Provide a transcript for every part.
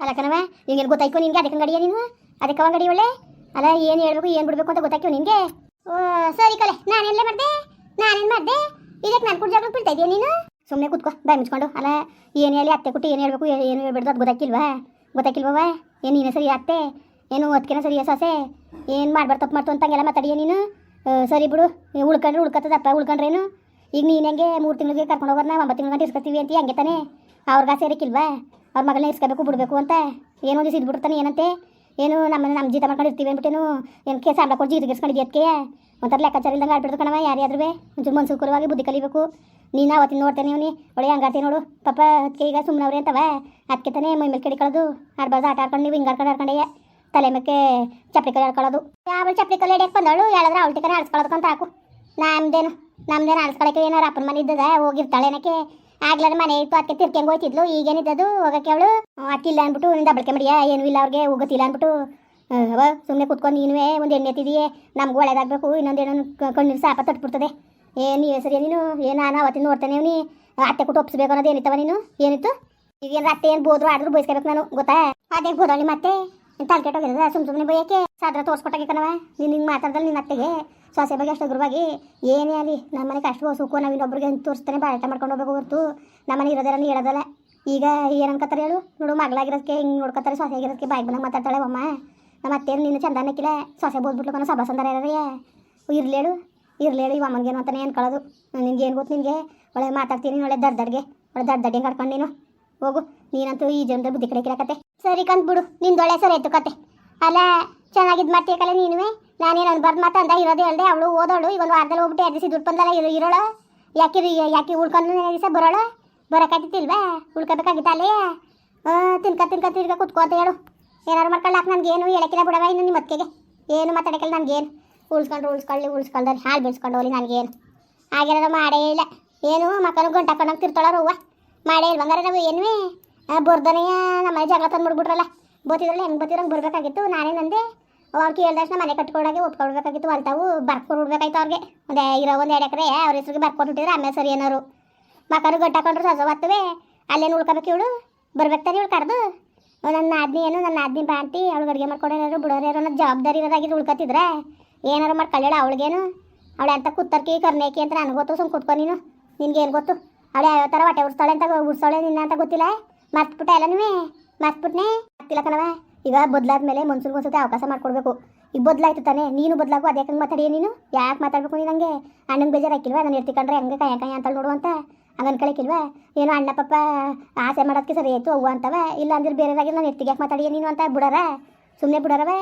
ಅಲ್ಲ ಕಣವ ನಿಂಗೇನು ಗೊತ್ತಾಯ್ಕೋ ನಿನ್ಗೆ? ಅದಕ್ಕೆ ಗಡಿಯ ನೀನು? ಅದಕ್ಕೆ ಅವ ಗಡಿ ಒಳ್ಳೆ? ಅಲ್ಲ, ಏನು ಹೇಳ್ಬೇಕು, ಏನು ಬಿಡ್ಬೇಕು ಅಂತ ಗೊತ್ತಾಯ್ಕೋ ನಿನ್ಗೆ? ಓ, ಸರಿ ಕಲೆ ನಾನೆಲ್ಲ ಮಾಡಿದೆ? ನಾನೇನು ಮಾಡಿದೆ? ಇದಕ್ಕೆ ನಾನು ಕುಡ್ಜಾಗ ಬೀಳ್ತಾ ಇದೀಯ ನೀನು? ಸುಮ್ಮನೆ ಕೂತ್ಕೋ, ಬಾಯ್ ಮುಚ್ಕೊಂಡು. ಅಲ್ಲ, ಏನು ಹೇಳಿ ಅತ್ತೆ ಕೊಟ್ಟು ಏನು ಹೇಳ್ಬೇಕು ಏನು ಹೇಳ್ಬಿಡ್ದು ಅದು ಗೊತ್ತಾಕಿಲ್ವಾ ಏನು ನೀನೇ ಸರಿ ಅತ್ತೆ? ಏನು ಅದಕ್ಕೆನ ಸರಿ ಸೊಸೆ? ಏನು ಮಾಡ್ಬಾರ್ದು ತಪ್ಪು ಮಾಡ್ತು ಅಂತಂಗೆಲ್ಲ ಮಾತಾಡಿಯ ನೀನು? ಸರಿ ಬಿಡು ಉಳ್ಕೊಂಡ್ರೆ ಉಳ್ಕತ್ತದಪ್ಪ ಉಳ್ಕೊಂಡ್ರೇನು ಈಗ ನೀನು ಹೆಂಗೆ ಮೂರು ತಿಂಗಳಿಗೆ ಕರ್ಕೊಂಡು ಹೋಗೋರ್ನ ಒಂಬತ್ತು ತಿಂಗಳು ಗಂಟೆ ಇಸ್ಕೊತೀವಿ ಅಂತ ಹಂಗೆ ತಾನೆ? ಅವ್ರಿಗೆ ಆಸೆ ಇರಕ್ಕಿಲ್ವಾ ಅವ್ರ ಮಗಳನ್ನ ಇಸ್ಕೋಬೇಕು, ಬಿಡಬೇಕು ಅಂತ ಏನೋ ಒಂದು ಇದ್ಬಿಡ್ತಾನೆ, ಏನಂತೆ? ಏನು ನಮ್ಮ ನಮ್ಮ ಜೀತ ಮಾಡ್ಕೊಂಡು ಇರ್ತೀವಿ ಅಂದ್ಬಿಟ್ಟೇನು ಏನು ಕೇಸ ಆಡ ಕೊಟ್ಟು ಜೀರಿಗೆ ಇಸ್ಕೊಂಡಿದ್ದೆ ಅದಕ್ಕೆ ಒಂಥರ ಲೆಕ್ಕಾಚಾರ ಇಲ್ದಂಗೆ ಆಡ್ಬಿಡ್ದು ಕಣವ ಯಾರ್ಯಾದ್ರೂ ಒಂಚೂರು ಮನ್ಸುಕರವಾಗಿ ಬುದ್ಧಿ ಕಲಿಬೇಕು. ನೀನು ಅವತ್ತಿನ ನೋಡ್ತೇನೆ ಇವನಿ ಒಳ್ಳೆ ಹಂಗಾಡ್ತೀನಿ ನೋಡು. ಪಾಪ ಅದಕ್ಕೆ ಈಗ ಸುಮ್ಮನವ್ರೆ ಅಂತವ. ಅದಕ್ಕೆ ತಾನೇ ಮೈ ಮೇಲೆ ಕಡಿ ಕಳೆದು ಆಡ್ಬಾರ್ದು, ಆಟ ಆಡ್ಕೊಂಡು ನೀವು ಹಿಂಗೆ ಆಡ್ಕೊಂಡು ಆಡ್ಕೊಂಡೆಯ ತಲೆ ಮೇಲೆ ಚಪ್ಪಲಿ ಕಲ್ಲಿ ಆಡ್ಕೊಳ್ಳೋದು. ಯಾವ ಚಪ್ಪಲಿ ಕಲ್ಲಿ ಹಿಡಿಯಕ್ಕೆ ಬಂದಳು? ಹೇಳಿದ್ರೆ ಅವಳ ಟಿಕನ ಆಡ್ಸ್ಕೊಳ್ಳೋದಕ್ಕಂತ ಹಾಕು. ನಮ್ದೇನು ನಮ್ದೇನು ಆಡ್ಸ್ಕೊಳಕ್ಕೆ ಏನಾರು ಅಪ್ಪನ ಮನೆ ಇದ್ದದ? ಹೋಗಿರ್ತಾಳೆ ಏನಕ್ಕೆ? ಆಗ್ಲಾರ ಮನೆ ಇತ್ತು ಅದಕ್ಕೆ ತಿರ್ಕೆಂಗೆ ಹೋಯ್ತಿದ್ಲು. ಈಗೇನಿದ್ದದು, ಹೋಗಕ್ಕೆ ಅವಳು ಅತ್ತಿಲ್ಲ ಅಂದ್ಬಿಟ್ಟು ನಿಂದ ಬಳಕೆ ಮಾಡಿಯ? ಏನು ಇಲ್ಲ ಅವ್ರಿಗೆ ಹೋಗತ್ತಿಲ್ಲ ಅಂದ್ಬಿಟ್ಟು ಅವ ಸುಮ್ಮನೆ ಕುತ್ಕೊಂಡು ನೀನುವೇ, ಒಂದು ಎಣ್ಣೆ ಎತ್ತಿದೀಯೇ ನಮ್ಗೆ ಒಳ್ಳೇದಾಗಬೇಕು ಇನ್ನೊಂದೇನೋ ಕಣ್ಣೀರು ಸಾಪ ತಟ್ಬಿಡ್ತದೆ. ಏನು ನೀವೇ ಸರಿ ನೀನು? ಏನು ನಾನು ಅವತ್ತಿನ ನೋಡ್ತಾನೆ ನೀ ಅತ್ತೆ ಕೊಟ್ಟು ಒಪ್ಸ್ಬೇಕು ಅನ್ನೋದು ಏನಿತ್ತವ ನೀನು? ಏನಿತ್ತು? ಈಗೇನು ಅತ್ತೆ ಏನು ಬೋದ್ರು ಆಡಿದ್ರು ಬಯಸ್ಕೋಬೇಕು ನಾನು, ಗೊತ್ತಾ? ಅದೇ ಬೋದಳಿ ಮತ್ತೆ ತಲೆ ಕೆಟ್ಟೋಗಿರೋದ ಸುಮ್ ಸುಮ್ಮನೆ ಬೈಯಕ್ಕೆ ಸಾದ್ರ ತೋರ್ಸ್ಕೊಟ್ಟಾಗೆ ಕಣವ ನೀನು ಹಿಂಗೆ ಮಾತಾಡ್ದಲ್ಲ ನಿನ್ನ ಅತ್ತೆಗೆ. ಸೊಸೆ ಬಗ್ಗೆ ಅಷ್ಟು ಗುರುವಾಗಿ, ಏನೇ ಅಲ್ಲಿ ನಮ್ಮ ಮನೆಗೆ ಅಷ್ಟು ಸುಖ ನಾವು ಇನ್ನೊಬ್ರಿಗೆ ತೋರಿಸ್ತಾನೆ ಬಾಳಟ ಮಾಡ್ಕೊಂಡು ಹೋಗ್ಬೇಕು ಹೊರ್ತು. ನಮ್ಮ ಮನೆ ಇರೋದೆಲ್ಲ ಹೇಳೋದಲ್ಲ. ಈಗ ಏನು ಅನ್ಕೋತಾರೆ ಹೇಳು? ನೋಡು ಮಗಳಾಗಿರೋದಕ್ಕೆ ಹಿಂಗೆ ನೋಡ್ಕೊತಾರೆ ಸೊಸೆ ಆಗಿರೋದಕ್ಕೆ ಬಾಯಿಗೆ ಬಂದಾಗ ಮಾತಾಡ್ತಾಳೆ ಅಮ್ಮ. ನಮ್ಮ ಅತ್ತೇನು ನೀನು ಚಂದ ಅನ್ನಕ್ಕಿಲ್ಲ ಸೊಸೆ ಬೋದ್ಬಿಟ್ಲು ಕಣ, ಸಭಾ ಸಂದರ ಇರಲೇಳು ಇರ್ಲೇಳು ಇವ ಅಮ್ಮನಿಗೇನು ಅಂತಾನೆ ಅನ್ಕೊಳ್ಳೋದು ನಿನಗೆ ಏನು ಗೊತ್ತು ನಿನಗೆ? ಒಳ್ಳೆ ಮಾತಾಡ್ತೀನಿ, ಒಳ್ಳೆ ದರ್ದಡ್ಗೆ ಒಳ್ಳೆ ದಡ್ಡೆ ಕಟ್ಕೊಂಡು ನೀನು? ಹೋಗು, ನೀನಂತೂ ಈ ಜನದ ಬುದ್ಧಿ ಕಡೆ ಕಿರಾಕತ್ತೆ ಸರಿ ಕಂತ್ ಬಿಡು ನಿಂದೊಳ್ಳೆ ಸರಿ ಆಯ್ತು ಕತೆ. ಅಲ್ಲ ಚೆನ್ನಾಗಿದ್ದು ಮಾಡ್ತೀಯಕಲ್ಲ ನೀನುವೆ? ನಾನೇನು ಬರ್ದು ಮಾತ ಅಂದ, ಇರೋದು ಹೇಳ್ದೆ ಅವಳು ಓದೋಳು ಈಗ ಒಂದು ವಾರದಲ್ಲಿ ಹೋಗ್ಬಿಟ್ಟು ಎರಡು ದಿವಸ ದುಡ್ಡು ಬಂದಲ್ಲ, ಇರೋ ಇರೋಳು. ಯಾಕೆ ಯಾಕೆ ಉಳ್ಕೊಂಡು ದಿವಸ ಬರೋಳು? ಬರೋಕ್ಕಾಯ್ತಿಲ್ವಾ ಉಳ್ಕೋಬೇಕಾಗಿತ್ತ ಅಲ್ಲಿ? ತಿನ್ಕ ತಿನ್ಕ ತಿರ್ಗ ಕುತ್ಕೋತ ಹೇಳು. ಏನಾರು ಮಾಡ್ಕೊಳ್ಳಾಕ ನನಗೇನು ಹೇಳಕ್ಕಿಲ್ಲ ಬಿಡವ ಇನ್ನು ನಿಮ್ಮ ಅತ್ತಿಗೆ ಏನು ಮಾತಾಡೋಕ್ಕಿಲ್ಲ ನನಗೇನು ಉಳ್ಸ್ಕೊಂಡ್ರು ಉಳ್ಸ್ಕೊಳ್ಳಿ ಉಳ್ಸ್ಕೊಂಡ್ರೆ ಹಾಳು ಬೆಳೆಸ್ಕೊಂಡು ಹೋಗ್ಲಿ ನನಗೇನು ಹಾಗೆಲ್ಲ ಮಾಡೇ ಇಲ್ಲ. ಏನು, ಮಕ್ಕಳು ಗಂಟು ಹಾಕೊಂಡಂಗೆ ತಿರ್ತಾಳವ್ರು ಹೂವು ಮಾಡೇ ಇಲ್ಲ ಬಂಗಾರ ನಾವು ಏನು ಬರ್ದನೆಯ ನಮ್ಮ ಜಗಳ ತಂದ್ಬಿಡ್ಬಿಟ್ರಲ್ಲ. ಬೋತಿದ್ರಲ್ಲ ಹೆಂಗೆ ಬೋತಿದ್ರಂಗೆ ಬರಬೇಕಾಗಿತ್ತು. ನಾನೇನಂದೆ ಅವ್ರು ತಕ್ಷಣ ಮನೆ ಕಟ್ಕೊಡಾಗೆ ಒಪ್ಕೊಡ್ಬೇಕಾಗಿತ್ತು. ಹೊಲ್ತಾವು ಬರ್ಕೊಡ್ಬೇಕಾಯ್ತು ಅವ್ರಿಗೆ. ಒಂದು ಇರೋ ಒಂದು ಎರಡು ಎಕರೆ ಅವ್ರ ಹೆಸ್ರಿಗೆ ಬರ್ಕೊಟ್ಬಿಟ್ಟಿದ್ರೆ ಆಮೇಲೆ ಸರಿ ಏನಾರು ಮಕ್ಕಳು ಗಟ್ಟಾಕೊಂಡ್ರು ಸಜ ಬರ್ತವೆ ಅಲ್ಲೇನು ಉಳ್ಕೋಬೇಕು ಇವಳು? ಬರ್ಬೇಕಾರೆ ಇವಳು ಕರೆದು? ನನ್ನ ನಾದಿನಿ ಏನು, ನನ್ನ ಆದ್ನಿ ಬಾಂಟಿ ಅವಳು ಅಡುಗೆ ಮಾಡ್ಕೊಡೋರು ಬಿಡೋರು ಅನ್ನೋ ಜವಾಬ್ದಾರಿ ಇರೋದಾಗಿದ್ದು ಉಳ್ಕೊತಿದ್ರೆ, ಏನಾರು ಮಾಡ್ಕೊಳ್ಳೇಳ ಅವಳಿಗೇನು? ಅವಳೆ ಅಂತ ಕುತ್ತರ್ಕಿ ಕರ್ನೇಕಿ ಅಂತ ನನಗೆ ಗೊತ್ತು ಸುಮ್ ಕುತ್ಕೊ ನೀನು. ನಿನ್ಗೆ ಏನು ಗೊತ್ತು? ಅವಳು ಯಾವ ಥರ ಹೊಟ್ಟೆ ಉಡ್ಸ್ತಾಳೆ ಅಂತ ಉಡ್ಸ್ತಾಳೆ ನಿನ್ನ ಅಂತ ಗೊತ್ತಿಲ್ಲ? ಮರ್ತ್ಬಿಟ್ಟೆ ಎಲ್ಲ ನೀವೇ? ಮರ್ತ್ಬಿಟ್ನೆ? ಆಗ್ತಿಲ್ಲ ಕಣವ ಈಗ ಬದಲಾದ್ಮೇಲೆ ಮನ್ಸೂನ್ಗೆ ಒಂದ್ಸತಿ ಅವಕಾಶ ಮಾಡ್ಕೊಡ್ಬೇಕು. ಈಗ ಬದಲಾಯ್ತು ತಾನೇ, ನೀನು ಬದಲಾಗು ಅದೇ ಹಂಗೆ ಮಾತಾಡಿಯ ನೀನು? ಯಾಕೆ ಮಾತಾಡ್ಬೇಕು ನೀನು ಹಂಗೆ? ಅಣ್ಣನ ಬೇಜಾರು ಹಾಕಿಲ್ವಾ? ನಾನು ಇರ್ತಿಕೊಂಡ್ರೆ ಹಂಗೆ ಕಾಯ ಕೈ ಅಂತ ನೋಡು ಅಂತ? ಹಂಗೆ ಅನ್ಕೊಳಕ್ಕಿಲ್ವಾ ಏನೋ ಅಣ್ಣ ಪಪ್ಪ ಆಸೆ ಮಾಡೋದಕ್ಕೆ ಸರಿ ಆಯ್ತು, ಅವ್ವ ಅಂತವ? ಇಲ್ಲ ಅಂದ್ರೆ ಬೇರೆದಾಗಿ ನಾನು ಇರ್ತಿಗೆ ಯಾಕೆ ಮಾತಾಡಿಯ ನೀನು ಅಂತ ಬಿಡಾರ? ಸುಮ್ಮನೆ ಬಿಡಾರವ?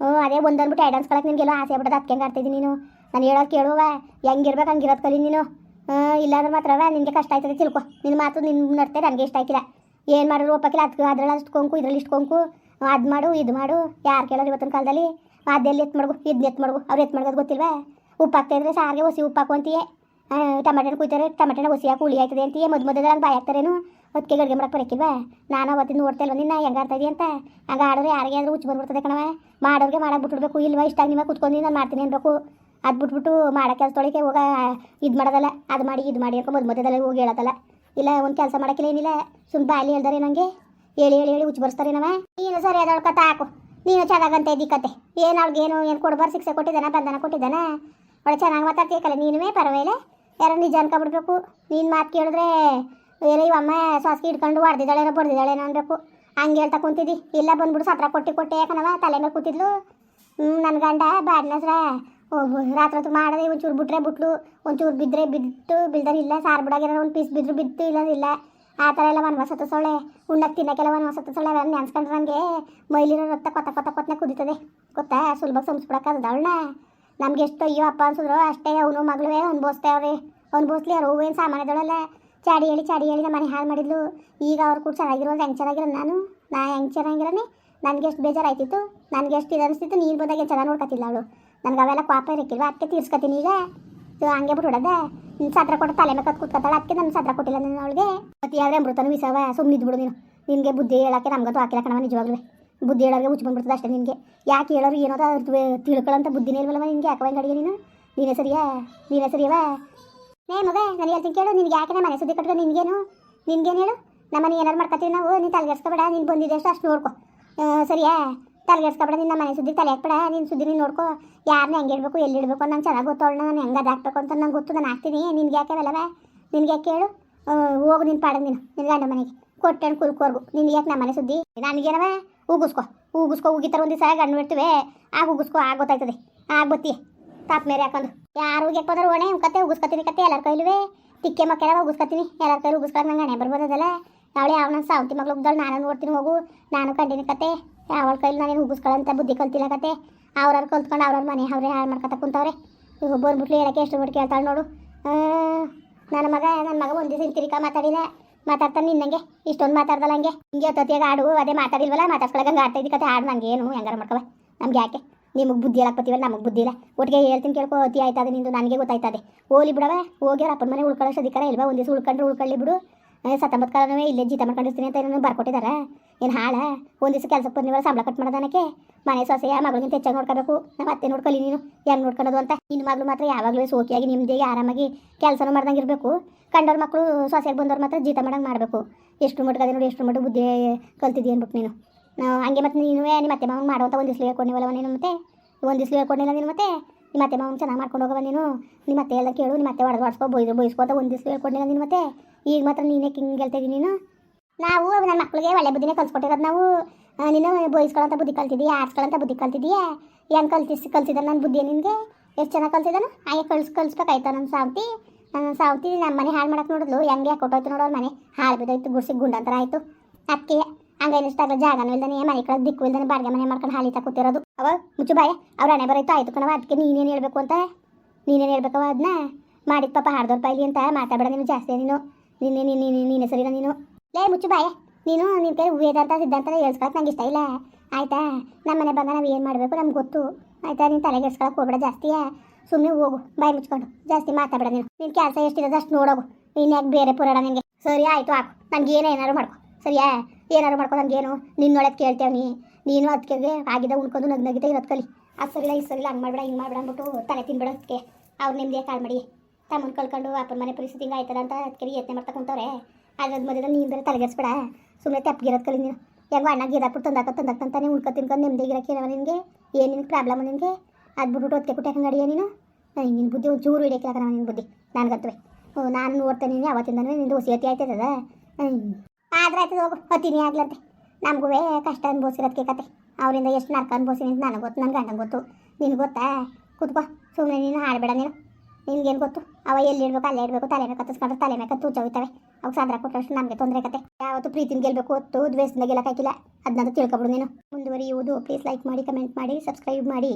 ಹ್ಞೂ, ಅದೇ ಒಂದು ಅಂದ್ಬಿಟ್ಟು ಎರಡು ಕಳಕ್ಕೆ ನಿನಗೆಲ್ಲ ಆಸೆ ಬಿಡೋದು ಅದಕ್ಕೆ ಹೆಂಗೆ ಆಡ್ತಿದ್ದೀನಿ ನೀನು? ನಾನು ಹೇಳೋದು ಕೇಳುವ ಹೆಂಗಿರ್ಬೇಕು ಹಂಗಿರೋದು ಕಲಿ ನೀನು? ಇಲ್ಲ ಇಲ್ಲಾಂದ್ರೆ ಮಾತ್ರವ, ನಿನಗೆ ಕಷ್ಟ ಆಯ್ತದೆ ತಿಳ್ಕೊ. ನಿನ್ನ ಮಾತು ನಿನ್ನ ನಡ್ತೆ, ನನಗೆ ಇಷ್ಟ ಆಯ್ತಿಲ್ಲ ಏನು ಮಾಡಿದ್ರು ಒಪ್ಪಕ್ಕಿಲ್ಲ ಅದಕ್ಕೆ ಅದರಲ್ಲಿ ಅಷ್ಟು ಕೊಂಕು ಇದರಲ್ಲಿ ಇಷ್ಟು ಕೊಂಕು. ಅದು ಮಾಡು, ಇದು ಮಾಡು. ಯಾರು ಕೇಳೋರು ಇವತ್ತಿನ ಕಾಲದಲ್ಲಿ? ಅದೆಲ್ಲಿ ಎತ್ತು ಮಾಡ್ಬೋ ಇದನ್ನ ಎತ್ತು ಮಾಡ್ಬೋ ಅವ್ರು ಎತ್ತು ಮಾಡೋದು ಗೊತ್ತಿಲ್ವಾ? ಉಪ್ಪು ಹಾಕ್ತಾ ಇದ್ರೆ ಸಾರಿಗೆ ಹೊಸಿ ಉಪ್ಪು ಹಾಕು ಅಂತೀಯೇ. ಕುಯ್ತಾರೆ, ಟಮಾಟೆನ ಹೊಸಿ ಹಾಕಿ, ಹುಳಿ ಆಯ್ತದೆ ಅಂತೀಯೇ. ಮದ್ ಮದ್ದೆ ನಾನು ಬಾಯಿ ಹಾಕ್ತಾರೇನು? ಅದಕ್ಕೆ ಅಡುಗೆ ಮಾಡಕ್ಕೆ ಬರೋಕ್ಕಿಲ್ವಾ ನಾನು ಅವತ್ತಿನ ನೋಡ್ತಾ ಇಲ್ವ ನಿನ್ನ? ಹೆಂಗೆ ಆಡ್ತಾ ಅಂತ? ಹಂಗೆ ಆಡಿದ್ರೆ ಯಾರಿಗೆ ಆದ್ರೂ ಹುಚ್ಚು ಬಂದ್ಬಿಡ್ತದೆ ಕಣವ ಮಾಡೋರಿಗೆ ಮಾಡಕ್ಕೆ ಬಿಟ್ಬಿಡ್ಬೇಕು. ಇಲ್ವಾ? ಇಷ್ಟ ನಿಮಗೆ ಕುತ್ಕೊಂಡು ನಾನು ಮಾಡ್ತೀನಿ ಅನ್ಬೇಕು. ಅದು ಬಿಟ್ಬಿಟ್ಟು ಮಾಡೋ ಕೆಲಸದೊಳಗೆ ಹೋಗ, ಇದು ಮಾಡೋದಲ್ಲ. ಅದು ಮಾಡಿ, ಇದು ಮಾಡಿ ಅನ್ಕೊಂಡು ಮದ್ ಮಧ್ಯದಲ್ಲಿ ಹೋಗಿ ಹೇಳೋದಲ್ಲ ಇಲ್ಲ, ಒಂದು ಕೆಲಸ ಮಾಡೋಕ್ಕಿಲ್ಲ ಏನಿಲ್ಲ. ಸುಮ್ಮ ಬಾಯಲ್ಲಿ ಹೇಳ್ದಾರೆ ನನಗೆ ಹೇಳಿ ಹೇಳಿ ಹೇಳಿ, ಹುಚ್ಚು ನಮ್ಮ ನೀನು ಸರಿ ಅದೊಳ ಕತೆ ಹಾಕು. ನೀನು ಚೆನ್ನಾಗಂತ ಇದ್ದಿ ಕತೆ. ಏನು ಅವ್ಳಿಗೆ ಏನು ಏನು ಕೊಡ್ಬಾರ ಶಿಕ್ಷೆ ಕೊಟ್ಟಿದ್ದಾನ, ಬಂಧನ ಕೊಟ್ಟಿದ್ದಾನ? ಒಳ್ಳೆ ಚೆನ್ನಾಗಿ ಮಾತಾಡ್ತೀಯಕಲ್ಲ ನೀನುವೇ ಪರವಾಗಿಲ್ಲ. ಯಾರೋ ನಿಜ ಅನ್ಕೊಬಿಡ್ಬೇಕು. ನೀನು ಮಾತು ಕೇಳಿದ್ರೆ, ಏನೋ ಇವಮ್ಮ ಸಾಸ್ಗೆ ಹಿಡ್ಕೊಂಡು ಹೊಡೆದಿದ್ದಾಳೇನೋ ಬಡ್ದಿದ್ದಾಳೇನೋ ಅನ್ಬೇಕು. ಹಂಗೆ ಹೇಳ್ತಾ ಕುಂತಿದ್ದಿ. ಇಲ್ಲ ಬಂದ್ಬಿಡು, ಸತ್ರ ಕೊಟ್ಟು ಕೊಟ್ಟೆ ಯಾಕನವ? ತಲೆ ಮೇಲೆ ಕೂತಿದ್ಲು. ಹ್ಞೂ ನನ್ನ ಗಂಡ ಬ್ಯಾಡ್ನಸ್ರ ರಾತ್ರಿ ಹೊತ್ತು ಮಾಡದೆ ಒಂಚೂರು ಬಿಟ್ರೆ ಬಿಟ್ಲು. ಒಂಚೂರು ಬಿದ್ದರೆ ಬಿದ್ದು ಬಿಲ್ದರ್ ಇಲ್ಲ, ಸಾರು ಬಿಡಾಗಿರೋ ಒಂದು ಪೀಸ್ ಬಿದ್ರು ಬಿತ್ತು, ಇಲ್ಲ ಇಲ್ಲ. ಆ ಥರ ಎಲ್ಲ ವನವಾಸ ಸೊಳ್ಳೆ ಉಣ್ಣಕ್ಕೆ ತಿನ್ನಕ್ಕೆಲ್ಲ ವನವಾಸ ಸೊಳ್ಳೆ ಅವೆಲ್ಲ ನೆನ್ಸ್ಕೊಂಡ್ರೆ ನನಗೆ ಮೈಲಿರೋ ರಕ್ತ ಕೊತ್ತ ಕೊತ್ತ ಕೊತ್ತನೆ ಕುದೀತದೆ. ಗೊತ್ತಾ? ಸುಲಭ ಸಂಸ್ಬಿಡಕ್ಕಾಗದ ಅವಳನ್ನ. ನಮ್ಗೆ ಎಷ್ಟು ಅಯ್ಯೋ ಅಪ್ಪ ಅನ್ಸಿದ್ರು, ಅಷ್ಟೇ ಅವನು ಮಗಳುವೆ, ಅವ್ನು ಬೋಸ್ಲೆ ಅವ್ರು ಏನು ಸಾಮಾನ್ಯದೊಳಲ್ಲ. ಚಾಡಿ ಹೇಳಿ ಚಾಡಿ ಹೇಳಿ ನಮ್ಮ ಮನೆ ಹಾಳು ಮಾಡಿದ್ಲು. ಈಗ ಅವ್ರು ಕೂಡ ಚೆನ್ನಾಗಿರೋದು ಹೆಂಗೆ ಚೆನ್ನಾಗಿರೋ ನಾನು? ನಾ ಹೆಂಗೆ ಚೆನ್ನಾಗಿರೋನೆ? ನನಗೆ ಎಷ್ಟು ಬೇಜಾರಾಯ್ತಿತ್ತು. ನನಗೆ ಎಷ್ಟು ಇದು ಅನಿಸ್ತಿತ್ತು, ನೀನು ಬಂದಾಗ ಚೆನ್ನಾಗಿ ನೋಡ್ಕೊತಿಲ್ಲ ಅವಳು. ನನಗೆ ಅವೆಲ್ಲ ಪಾಪ ಇರಕ್ಕಿಲ್ವ? ಅದಕ್ಕೆ ತೀರ್ಸ್ಕೊತೀನಿ ಈಗ. ಹಂಗೆ ಬಿಟ್ಟು ನಿನ್ನ ಸತ್ರ ಕೊಟ್ಟು ತಲೆ ಮೇಲೆ ಕತ್ ಕೂತ್ಕೊತಾಳೆ ಅದಕ್ಕೆ ನನ್ನ ಸತ್ರ ಕೊಟ್ಟಿಲ್ಲ ನಾನು ಅವಳಿಗೆ? ಮತ್ತೆ ಯಾವ್ದೇ ಅಮೃತನು ವಿಸವ ಸುಮ್ಮನೆ ಇದ್ಬಿಡು ನೀನು. ನಿನಗೆ ಬುದ್ಧಿ ಹೇಳೋಕ್ಕೆ ನಮ್ಗಂತೂ ಹಾಕಿಲ್ಲ ಕಣವ ನಿಜವಾಗ್ಲೂ. ಬುದ್ಧಿ ಹೇಳೋರಿಗೆ ಹುಚ್ಚು ಬಂದ್ಬಿಡ್ತದೆ ಅಷ್ಟೇ ನಿನಗೆ. ಯಾಕೆ ಹೇಳೋರು ಏನೋ ತಿಳ್ಕೊಳ್ಳೋಂಥ ಬುದ್ಧಿನೇ ಇಲ್ವಲ್ಲ ನಿನಗೆ? ಯಾಕವ ಹಿಂಗೆ ಅಡಿಗೆ ನೀನು? ನೀನೇ ಸರಿಯಾ? ನೀನೇ ಸರಿಯವಾ ನೇ ಮಗ, ನಾನು ಹೇಳ್ತೀನಿ ಕೇಳು, ನಿನಗೆ ಯಾಕೆ ಮನೆ ಸುದ್ದಿ ಕಟ್ಕೊಂಡು ನಿನಗೇನು? ನಿನಗೇನು ಹೇಳು? ನಮ್ಮನೆ ಏನಾರು ಮಾಡ್ಕೊತೀವಿ ನಾವು, ನೀನು ತಲೆಗೆಡ್ಸ್ಕೊಬೇಡ, ನೀನು ಬಂದಿದ್ದೆ ಅಷ್ಟು ಅಷ್ಟು ನೋಡ್ಕೊ. ಸರಿಯಾ? ತಲೆಗೆಡ್ಸ್ಕೊಬೇಡ, ನಿನ್ನ ಮನೆ ಸುದ್ದಿ ತಲೆ ಹಾಕ್ಬೇಡ ನೀನು ಸುದ್ದಿ ನೀನು ನೋಡ್ಕೊ ಯಾರನ್ನ ಹೆಂಗೆ ಇಡಬೇಕು, ಎಲ್ಲಿ ಇಡಬೇಕು ನಂಗೆ ಚೆನ್ನಾಗಿ ಗೊತ್ತವಳು ನಾನು ಹೆಂಗೆ ಅದು ಅಂತ ನಂಗೆ ಗೊತ್ತು, ನಾನು ಹಾಕ್ತೀನಿ. ನಿನ್ಗೆ ಯಾಕೆ ಅವೆಲ್ಲವೇ ನಿನ್ಗೆ ಯಾಕೆ ಕೇಳು? ಹೋಗು ನಿನ್ನ ಪಾಡ ನೀನು ನಿನ್ನ ಗಂಡ ಮನೆಗೆ. ಕೊಟ್ಟೆಣ್ಣು ಕುಲ್ಕೋರ್ಗು. ನಿನ್ಗೆ ಯಾಕೆ ನಮ್ಮ ಮನೆ ಸುದ್ದಿ? ನನಗೇನವ ಉಗಿಸ್ಕೊ. ಉಗಿಸ್ಕೊ ಉಗಿತಾರ ಒಂದು ದಿವಸ ಗಂಡು ಬಿಡ್ತೀವಿ ಆಗ ಉಗಿಸ್ಕೊ, ಆಗ ಗೊತ್ತಾಯ್ತದೆ. ಆಗ ಬತ್ತಿ. ತಾಪ್ ಮೇರೆ ಹಾಕೊಂಡು. ಯಾರು ಹೋಗಿ ಹಾಕೋದ್ರೆ ಓಣೆ ಕತೆ ಉಗಿಸ್ಕೊತೀನಿ ಕತೆ ಎಲ್ಲರ ಕೈಲುವೆ. ತಿಕ್ಕೆ ಮಕ್ಕಳ ಉಗಿಸ್ಕೊತೀನಿ ಎಲ್ಲರ ಕೈಲಿ ಉಗಿಸ್ಕೊಳಕ್ ನಂಗೆ ಹಣೆ ಬರ್ಬೋದಲ್ಲ ಅವಳೆ ಅವನ ಸಾವಂತಿ ಮಗಳು ನಾನು ನೋಡ್ತೀನಿ, ಹೋಗು. ನಾನು ಕಂಡಿನಿ ಕತೆ ಅವಳ ಕೈಲಿ ನಾನೇನು ಹುಗ್ಗಿಸ್ಕೊಳ್ಳಂತ ಬುದ್ಧಿ ಕಲ್ತಿಲ್ಲ ಕತೆ ಅವ್ರವ್ರು ಕಲ್ತ್ಕೊಂಡು ಅವ್ರವ್ರ ಮನೆ ಅವ್ರೇ ಹಾಳು ಮಾಡ್ಕೊತ ಕುಂತವ್ರೆ. ಇವಾಗ ಬಂದ್ಬಿಟ್ಲು ಹೇಳಕ್ಕೆ ಎಷ್ಟು ಬಿಟ್ಟು ಕೇಳ್ತಾಳೆ ನೋಡು. ನನ್ನ ಮಗ ನನ್ನ ಮಗ ಒಂದು ದಿವಸ ತಿರಿಕ ಮಾತಾಡಿಲ್ಲ. ಮಾತಾಡ್ತಾನೆ ನಿನ್ನಂಗೆ ಇಷ್ಟೊಂದು ಮಾತಾಡ್ದಲ್ಲ ಹಂಗೆ. ಹಿಂಗೆ ಹೊತ್ತಿಯಾಗ ಆಡು ಅದೇ ಮಾತಾಡಿಲ್ವಲ್ಲ ಮಾತಾಡ್ಸ್ಕೊಳಕ್ಕೆ ಹಂಗೆ ಆಡ್ತಾ ಕತೆ. ಆಡು ನಂಗೆ ಏನು ಹೆಂಗಾರ ಮಾಡ್ಕವ ನಮ್ಗೆ ಯಾಕೆ? ನಿಮಗೆ ಬುದ್ಧಿ ಹೇಳಕ್ಕೆ ಬತ್ತೀವಲ್ಲ ನಮಗೆ ಬುದ್ಧಿ ಇಲ್ಲ. ಒಟ್ಟಿಗೆ ಹೇಳ್ತೀನಿ ಕೇಳ್ಕೊ, ಅತಿ ಆಯ್ತದೆ ನಿಂದು, ನನಗೆ ಗೊತ್ತಾಯ್ತದೆ. ಓಲಿ ಬಿಡವೆ, ಹೋಗ್ಯಾರ ಅಪ್ಪನ ಮನೆ ಉಳ್ಕೊಳ್ಳೋಷ್ಟು ಅಧಿಕಾರ ಇಲ್ವಾ? ಒಂದು ದಿವಸ ಉಳ್ಕೊಂಡ್ರೆ ಉಳ್ಕೊಳ್ಳಿ ಬಿಡು. ಸತ್ತಂಬತ್ತು ಕಾಲನೂ ಇಲ್ಲೇ ಜೀತ ಮಾಡ್ಕೊಂಡಿರ್ತೀನಿ ಅಂತ ಏನೋ ಬರ್ಕೊಟ್ಟಿದಾರ. ಏನು ಹಾಳ? ಒಂದು ದಿವಸ ಕೆಲಸಕ್ಕೆ ಬಂದಿವಲ್ಲ ಸಂಬಳ ಕಟ್ ಮಾಡೋದನಕ್ಕೆ ಮನೆ ಸೊಸೆಯ ಮಗಳಿಗಿಂತ ಹೆಚ್ಚಾಗಿ ನೋಡ್ಕೋಬೇಕು. ನಾವು ಅತ್ತೆ ನೋಡ್ಕೊಳ್ಳಿ ನೀನು ಹೆಂಗೆ ನೋಡ್ಕೊಳೋದು ಅಂತ. ನಿನ್ನ ಮಗಳು ಮಾತ್ರ ಯಾವಾಗಲೂ ಸೋಕಿಯಾಗಿ ನಿಮ್ಮದಿಗೆ ಆರಾಮಾಗಿ ಕೆಲಸನೂ ಮಾಡ್ದಂಗೆ ಇರಬೇಕು ಕಂಡವ್ರ ಮಕ್ಕಳು ಸೊಸೆಗೆ ಬಂದವ್ರು ಮಾತ್ರ ಜೀತ ಮಾಡಂಗೆ ಮಾಡಬೇಕು. ಎಷ್ಟು ಮಟ್ಟಿಗೆ ನೋಡಿ, ಎಷ್ಟು ಮಟ್ಟಿಗೆ ಬುದ್ಧಿ ಕಲ್ತಿದ್ದಿ ಅಂದ್ಬಿಟ್ಟು ನೀನು. ಹಂಗೆ ಮತ್ತೆ ನೀನು ನಿಮ್ಮ ಮತ್ತೆ ಮಾವಂಗೆ ಮಾಡುವಂಥ ಒಂದು ದಿವ್ಸ ಹೇಳ್ಕೊಂಡಿವಲ್ಲ ನೀನು ಮತ್ತೆ? ಒಂದು ಹೇಳ್ಕೊಂಡಿಲ್ಲ ನೀನು ಮತ್ತೆ? ನಿಮ್ಮ ಮತ್ತೆ ಮಾವನ್ ಚೆನ್ನಾಗಿ ಮಾಡ್ಕೊಂಡು ಹೋಗವ ನೀನು? ನಿಮ್ಮ ಮತ್ತೆ ಎಲ್ಲ ಕೇಳು ನಿಮ್ಮ ಮತ್ತೆ ಹೊಡೆದು ಹೊಡ್ಸ್ಕೊ ಬೊಯ್ಸ್ಕೊ ಅಂತ ಒಂದು ದಿವ್ಸ ಹೇಳ್ಕೊಂಡಿಲ್ಲ ನೀನು ಮತ್ತೆ? ಈಗ ಮಾತ್ರ ನೀನೇ ಕಿಂಗ್ ಹೇಳ್ತಿದ್ದೀನಿ ನೀನು? ನಾವು ನನ್ನ ಮಕ್ಕಳಿಗೆ ಒಳ್ಳೆ ಬುದ್ಧಿನೇ ಕಲ್ಸ್ಕೊಟ್ಟಿರೋದು. ನಾವು ನೀನು ಬೋಯಿಸ್ಕೊಳ್ಳೋಂಥ ಬುದ್ಧಿ ಕಲ್ತಿದ್ದೀಯ ಆಡ್ಸ್ಕೊಳ್ಳೋಂಥ ಬುದ್ಧಿ ಕಲ್ತಿದ್ದೀಯಾ? ಹೆಂಗೆ ಕಲ್ತಿಸಿ ಕಲ್ಸಿದ ನನ್ನ ಬುದ್ಧಿ ನಿನಗೆ? ಎಷ್ಟು ಚೆನ್ನಾಗಿ ಕಲ್ಸಿದನು ಹಾಗೆ ಕಳ್ಸಿ ಕಲ್ಸ್ಬೇಕಾಯ್ತು ನನ್ನ ಸಾವತಿ. ನನ್ನ ಸಾವತಿ ನಮ್ಮ ಮನೆ ಹಾಳು ಮಾಡಕ್ಕೆ ನೋಡಿದ್ಲು, ಹೆಂಗೆ ಕೊಟ್ಟೋಯ್ತು ನೋಡೋ ಮನೆ. ಹಾಳು ಬಿದ್ದೋಯ್ತು ಗುಡ್ಸಿ ಗುಂಡಂತರ ಆಯಿತು. ಅದಕ್ಕೆ ಹಂಗೆ ಇಷ್ಟಾಗಲ್ಲ ಜಾಗನೂ ಇಲ್ದಾನೆ, ಮನೆ ಕಡೆ ದಿಕ್ಕು ಇಲ್ದಾನೆ ಬಾಡಿಗೆ ಮನೆ ಮಾಡ್ಕೊಂಡು ಹಾಲಿತಾ ಕೂತಿರೋದು. ಅವ, ಮುಚ್ಚು ಬಾಯ, ಅವ್ರ ಹಣೆ ಬರೋಯ್ತು, ಆಯ್ತು ಕಣವ ಅದಕ್ಕೆ ನೀನೇನು ಹೇಳಬೇಕು ಅಂತ? ನೀನೇನು ಹೇಳ್ಬೇಕವ ಅದನ್ನ ಮಾಡಿದ ಪಾಪ ಬಾಯ್ಲಿ ಅಂತ ಮಾತಾಡಬೇಡ ನೀನು ಜಾಸ್ತಿ ನೀನು. ನಿನ್ನೆ ನೀನು ನೀನೇ ಸರಿನಾ ನೀನು? ಲೇ ಮುಚ್ಚು ಬಾಯ ನೀನು ನಿನ್ನ ಕೈ ವೇದಾಂತ ಸಿದ್ಧಾಂತ ಹೇಳ್ಸ್ಕೊಳಕ್ಕೆ ನಂಗೆ ಇಷ್ಟ ಇಲ್ಲ. ಆಯ್ತಾ? ನಮ್ಮ ಮನೆ ಬಂದ ನಾವು ಏನು ಮಾಡಬೇಕು ನಮ್ಗೆ ಗೊತ್ತು. ಆಯ್ತಾ? ನೀನು ತಲೆಗೆ ಎಡ್ಸ್ಕೊಳಕ್ಕೆ ಹೋಗ್ಬೇಡ ಜಾಸ್ತಿಯಾ ಸುಮ್ಮನೆ ಹೋಗು, ಬಾಯಿ ಮುಚ್ಕೊಂಡು. ಜಾಸ್ತಿ ಮಾತಾಡಬೇಡ ನೀನು. ನಿನ್ನ ಕೆಲಸ ಎಷ್ಟಿದೆ ಅಷ್ಟು ನೋಡೋಗು. ಇನ್ಯಾಕೆ ಯಾಕೆ ಬೇರೆ ಪುರಾಣ ನಿನಗೆ? ಸರಿ, ಆಯಿತು, ಹಾಕು. ನನಗೆ ಏನೋ ಏನಾರು ಮಾಡ್ಕೊ. ಸರಿಯಾ? ಏನಾರು ಮಾಡ್ಕೊ ನನಗೇನು ನಿನ್ನ ನೋಡೋದು ಕೇಳ್ತೇವೆ ನೀನು ಅದಕ್ಕೆ ಆಗಿದ ಉಳ್ಕೊಂಡು ನಗ್ ನಗಿತ ಇರೋದು ಕಲಿ. ಅದು ಸರಿಲ್ಲ, ಇದು ಸರಿಲ್ಲ, ಹಂಗೆ ಮಾಡ್ಬೇಡ, ಹಿಂಗೆ ಮಾಡ್ಬೇಡ ಅಂದ್ಬಿಟ್ಟು ತಲೆ ತಿನ್ಬೇಡ ಅದಕ್ಕೆ ಅವ್ರು ನಿಮ್ಮದೇ ಕಾಲ್ ಮಾಡಿ. ತಮ್ಮ ಕಳ್ಕೊಂಡು ಅಪ್ಪನ ಮನೆ ಪರಿಸ್ಥಿತಿ ಹಿಂಗೆ ಆಯ್ತದ ಅಂತ ಅದಕ್ಕೆ ಯತ್ನೆ ಮಾಡ್ತಾ ಕುಂತವ್ರೆ. ಅದ್ರ ಮಧ್ಯದಲ್ಲಿ ನೀನು ಬೇರೆ ತಲೆಗೆಡ್ಸ್ಬೇಡ. ಸುಮ್ಮನೆ ತೆಪ್ಪಗಿರೋದು ಕಲಿ ನೀನು. ಯಾಕೆ ಅಣ್ಣ ಗಿರಾಕ್ಬಿಟ್ಟು ತಂದಾಕ ತಂದಾಕಂತಾನೆ ಉಳ್ಕೊ ತಿನ್ಕೊಂಡು ನೆಮ್ಮದಿ ಗಿರಕ್ಕೆ ಏನವ ನಿನಗೆ? ಏನು ನಿನ್ನ ಪ್ರಾಬ್ಲಮ್ ನಿನಗೆ? ಅದು ಬಿಟ್ಬಿಟ್ಟು ಕುಟ್ಟಿ ಹಂಗೆ ಅಡಿಯ ನೀನು? ನಿನ್ನ ಬುದ್ಧಿ ಒಂದು ಚೂರು ಹಿಡಿಯಕ್ಕಿಲ್ಲ ಕಣ ನಿನ್ನ ಬುದ್ಧಿ. ನನಗಂತವೆ ನಾನು ನೋಡ್ತೇನೆ ನೀನು ಅವತ್ತಿಂದನೂ ನಿಂದು ಹೊಸಿ ಅತಿ ಆಯ್ತದ? ಆದ್ರೆ ಆಯ್ತದ ಹೋಗು ಅತಿನೇ ಆಗ್ಲಂತೆ. ನಮಗೂ ಕಷ್ಟ ಅನ್ಬೋಸಿರೋದಕ್ಕೆ ಕತೆ. ಅವರಿಂದ ಎಷ್ಟು ನರ್ಕ ಅಂತ ನನಗೆ ಗೊತ್ತು ನನ್ನ ಗಂಡಂಗೆ ಗೊತ್ತು. ನಿನ್ಗೆ ಗೊತ್ತಾ? ಕೂತ್ಕೋ ಸುಮ್ಮನೆ ನೀನು ಹಾಡಬೇಡ ನೀನು. ನಿನ್ಗೇನು ಗೊತ್ತು? ಅವ ಎಲ್ಲಿ ಇಡಬೇಕು ಅಲ್ಲೇ ಇಡಬೇಕು ತಲೆ ಮೇಲೆ ಕತ್ತಿಸ್ಕೊಂಡ್ರೆ ತಲೆ ಮೇಲೆ ಕತ್ತು ಹೋಗ್ತವೆ ಅವಾಗ ಸಾದ್ರ ಕೊಟ್ಟಷ್ಟು ನಮಗೆ ತೊಂದರೆ ಕತೆ ಯಾವತ್ತು ಪ್ರೀತಿನ ಗೆಲ್ಬೇಕು, ಹೊತ್ತು ದ್ವೇಷದಿಂದ ಗೆಲ್ಲಕ್ಕಾಗಿಲ್ಲ. ಅದನ್ನ ತಿಳ್ಕೊಬಿಡು ನೀನು. ಮುಂದುವರಿಯುವುದು. ಪ್ಲೀಸ್ ಲೈಕ್ ಮಾಡಿ ಕಮೆಂಟ್ ಮಾಡಿ ಸಬ್ಸ್ಕ್ರೈಬ್ ಮಾಡಿ.